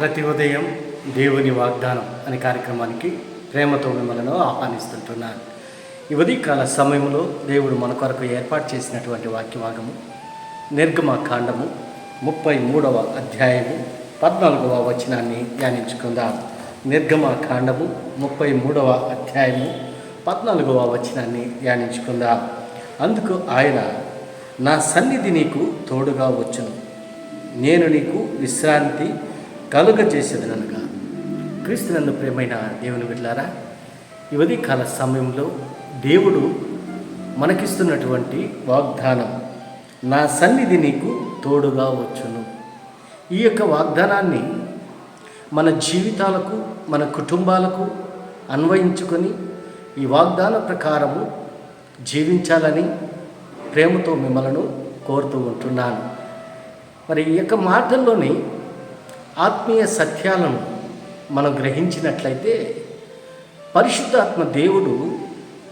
ప్రతి ఉదయం దేవుని వాగ్దానం అనే కార్యక్రమానికి ప్రేమతో మిమ్మల్ని ఆహ్వానిస్తుంటున్నాను. ఈ ఉదయకాల సమయంలో దేవుడు మన కొరకు ఏర్పాటు చేసినటువంటి వాక్యభాగము నిర్గమ కాండము ముప్పై మూడవ అధ్యాయము పద్నాలుగవ వచనాన్ని ధ్యానించుకుందాం. నిర్గమ కాండము ముప్పై మూడవ అధ్యాయము పద్నాలుగవ వచనాన్ని ధ్యానించుకుందాం. అందుకు ఆయన నా సన్నిధి నీకు తోడుగా వచ్చును. నేను నీకు విశ్రాంతి కలుగజేసేదనగా క్రీస్తునందు ప్రేమైన దేవుని బిడ్డారా యువతి కాల సమయంలో దేవుడు మనకిస్తున్నటువంటి వాగ్దానం నా సన్నిధి నీకు తోడుగా వచ్చును. ఈ యొక్క వాగ్దానాన్ని మన జీవితాలకు మన కుటుంబాలకు అన్వయించుకొని ఈ వాగ్దాన ప్రకారము జీవించాలని ప్రేమతో మిమ్మలను కోరుతూ ఉంటున్నాను. మరి ఈ యొక్క మాటల్లోని ఆత్మీయ సత్యాలను మనం గ్రహించినట్లయితే పరిశుద్ధాత్మ దేవుడు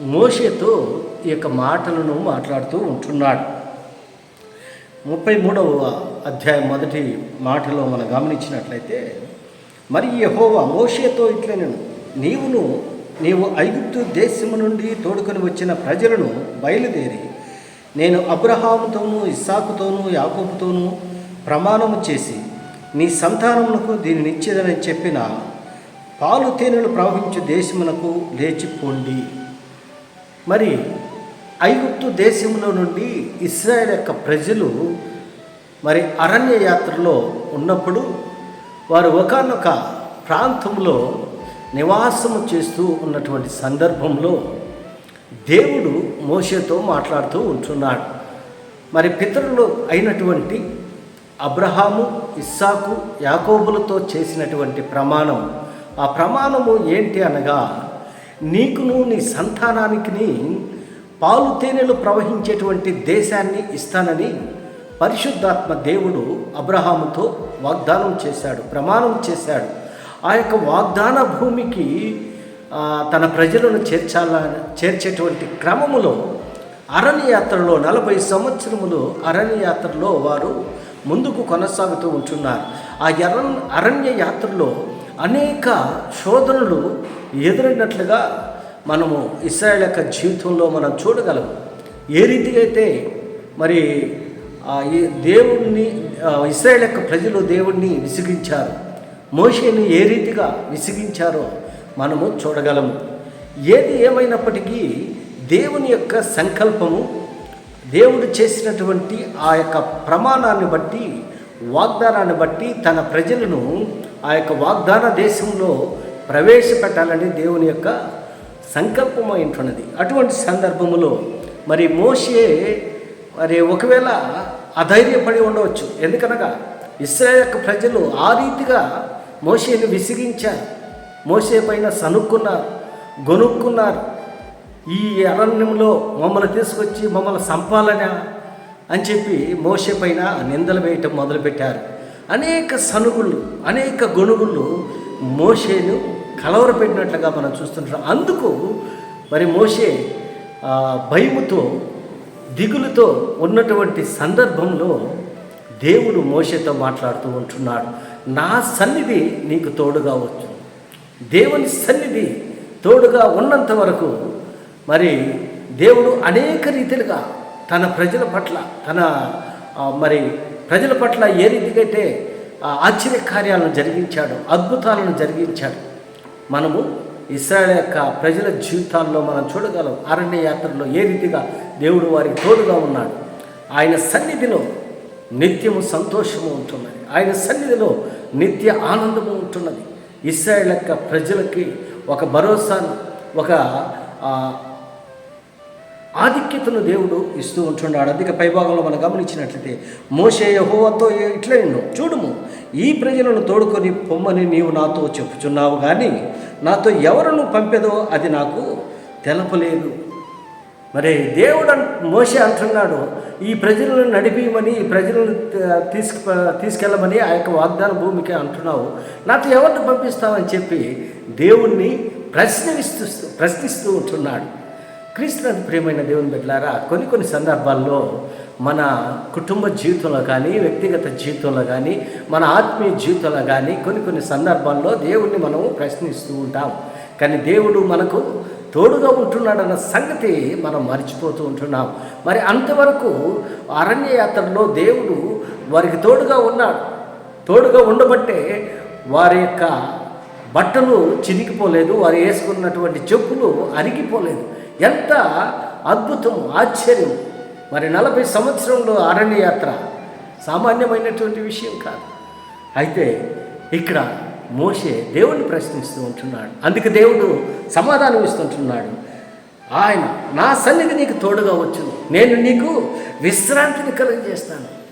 మోషేతో ఈ యొక్క మాటలను మాట్లాడుతూ ఉంటున్నాడు. ముప్పై మూడవ అధ్యాయం మొదటి మాటలో మనం గమనించినట్లయితే మరి యహోవా మోషేతో ఇట్లా నేను నీవును నీవు ఐగుప్తు దేశము నుండి తోడుకొని వచ్చిన ప్రజలను బయలుదేరి నేను అబ్రహాముతోనూ ఇస్సాకుతోనూ యాకూబుతోనూ ప్రమాణము చేసి నీ సంతానమునకు దీనిని ఇచ్చేదని చెప్పిన పాలు తేనెలు ప్రవహించు దేశమునకు లేచిపోండి. మరి ఐగుప్తు దేశంలో నుండి ఇస్రాయల్ యొక్క ప్రజలు మరి అరణ్య యాత్రలో ఉన్నప్పుడు వారు ఒకనొక ప్రాంతంలో నివాసము చేస్తూ ఉన్నటువంటి సందర్భంలో దేవుడు మోషేతో మాట్లాడుతూ ఉంటున్నాడు. మరి పితరులు అయినటువంటి అబ్రహాము ఇస్సాకు యాకోబులతో చేసినటువంటి ప్రమాణం. ఆ ప్రమాణము ఏంటి అనగా నీకును నీ సంతానానికి పాలు తేనెలు ప్రవహించేటువంటి దేశాన్ని ఇస్తానని పరిశుద్ధాత్మ దేవుడు అబ్రహాముతో వాగ్దానం చేశాడు ప్రమాణం చేశాడు. ఆ యొక్క వాగ్దాన భూమికి తన ప్రజలను చేర్చాల చేర్చేటువంటి క్రమములో అరణ్య యాత్రలో నలభై సంవత్సరములు అరణ్య యాత్రలో వారు ముందుకు కొనసాగుతూ ఉంటున్నారు. ఆ ఎర్ర అరణ్య యాత్రలో అనేక శోధనలు ఎదురైనట్లుగా మనము ఇస్రాయల్ యొక్క జీవితంలో మనం చూడగలం. ఏ రీతి అయితే మరి ఆ ఈ దేవుణ్ణి ఇస్రాయల్ యొక్క ప్రజలు దేవుణ్ణి విసిగించారు మోషేని ఏ రీతిగా విసిగించారో మనము చూడగలము. ఏది ఏమైనప్పటికీ దేవుని యొక్క సంకల్పము దేవుడు చేసినటువంటి ఆ యొక్క ప్రమాణాన్ని బట్టి వాగ్దానాన్ని బట్టి తన ప్రజలను ఆ యొక్క వాగ్దాన దేశంలో ప్రవేశపెట్టాలని దేవుని యొక్క సంకల్పమైనటువంటిది అటువంటి సందర్భములో మరి మోషే మరి ఒకవేళ అధైర్యపడి ఉండవచ్చు. ఎందుకనగా ఇస్రాయల్ యొక్క ప్రజలు ఆ రీతిగా మోషేని విసిగించారు. మోసే పైన సనుక్కున్నారు గొనుక్కున్నారు ఈ అరణ్యంలో మమ్మల్ని తీసుకొచ్చి మమ్మల్ని సంపాలనా అని చెప్పి మోసే పైన నిందలు వేయటం మొదలుపెట్టారు. అనేక సనుగుళ్ళు అనేక గొణుగుళ్ళు మోషేను కలవరపెట్టినట్లుగా మనం చూస్తుంటాం. అందుకు మరి మోషే భయముతో దిగులుతో ఉన్నటువంటి సందర్భంలో దేవుడు మోషేతో మాట్లాడుతూ ఉంటున్నాడు. నా సన్నిధి నీకు తోడుగా వచ్చు. దేవుని సన్నిధి తోడుగా ఉన్నంత వరకు మరి దేవుడు అనేక రీతిలుగా తన ప్రజల పట్ల తన మరి ప్రజల పట్ల ఏ రీతికైతే ఆ, ఆశ్చర్య కార్యాలను జరిగించాడు అద్భుతాలను జరిగించాడు. మనము ఇస్రాయల్ యొక్క ప్రజల జీవితాల్లో మనం చూడగలం అరణ్య యాత్రలో ఏ రీతిగా దేవుడు వారికి తోడుగా ఉన్నాడు. ఆయన సన్నిధిలో నిత్యము సంతోషము ఉంటున్నది. ఆయన సన్నిధిలో నిత్య ఆనందము ఉంటున్నది. ఇస్రాయల్ యొక్క ప్రజలకి ఒక భరోసాను ఒక ఆధిక్యతను దేవుడు ఇస్తూ ఉంటున్నాడు. అందుకే పైభాగంలో మనం గమనించినట్లయితే మోసే యహోవతో ఇట్లా నిన్ను చూడుము ఈ ప్రజలను తోడుకొని పొమ్మని నీవు నాతో చెప్పుచున్నావు కానీ నాతో ఎవరును పంపెదో అది నాకు తెలపలేదు. మరి దేవుడు మోసే అంటున్నాడు ఈ ప్రజలను నడిపిమని ఈ ప్రజలను తీసుకు తీసుకెళ్ళమని ఆ యొక్క వాగ్దాన భూమికి అంటున్నావు. నాతో ఎవరిని పంపిస్తావని చెప్పి దేవుణ్ణి ప్రశ్నిస్తూ ప్రశ్నిస్తూ ఉంటున్నాడు. క్రీస్తునందు ప్రియమైన దేవుని బిడ్డలారా కొన్ని కొన్ని సందర్భాల్లో మన కుటుంబ జీవితంలో కానీ వ్యక్తిగత జీవితంలో కానీ మన ఆత్మీయ జీవితంలో కానీ కొన్ని కొన్ని సందర్భాల్లో దేవుణ్ణి మనం ప్రశ్నిస్తూ ఉంటాం. కానీ దేవుడు మనకు తోడుగా ఉంటున్నాడన్న సంగతి మనం మర్చిపోతూ ఉంటున్నాం. మరి అంతవరకు అరణ్య యాత్రలో దేవుడు వారికి తోడుగా ఉన్నాడు. తోడుగా ఉండబట్టే వారి యొక్క బట్టలు చిరిగిపోలేదు వారు వేసుకున్నటువంటి చెప్పులు అరిగిపోలేదు. ఎంత అద్భుతం ఆశ్చర్యం మరి నలభై సంవత్సరంలో అరణ్య యాత్ర సామాన్యమైనటువంటి విషయం కాదు. అయితే ఇక్కడ మోషే దేవుణ్ణి ప్రశ్నిస్తూ ఉంటున్నాడు. అందుకు దేవుడు సమాధానం ఇస్తుంటున్నాడు ఆయన నా సన్నిధి నీకు తోడుగా వచ్చును. నేను నీకు విశ్రాంతిని కలుగజేస్తాను.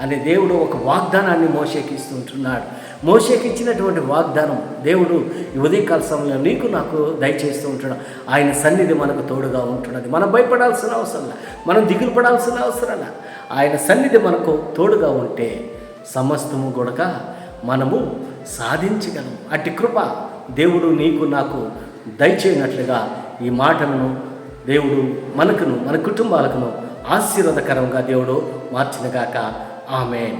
అనే దేవుడు ఒక వాగ్దానాన్ని మోసేకిస్తుంటున్నాడు మోసేకిచ్చినటువంటి వాగ్దానం దేవుడు ఉదయకాల సమయంలో నీకు నాకు దయచేస్తూ ఉంటున్నాడు ఆయన సన్నిధి మనకు తోడుగా ఉంటున్నది. మనం భయపడాల్సిన అవసరం లే మనం దిగులు పడాల్సిన అవసరం ఆయన సన్నిధి మనకు తోడుగా ఉంటే సమస్తము గొడక మనము సాధించగలం. అట్టి కృప దేవుడు నీకు నాకు దయచేయనట్లుగా ఈ మాటలను దేవుడు మనకును మన కుటుంబాలకును ఆశీర్వాదకరంగా దేవుడు మార్చినగాక ആമേൻ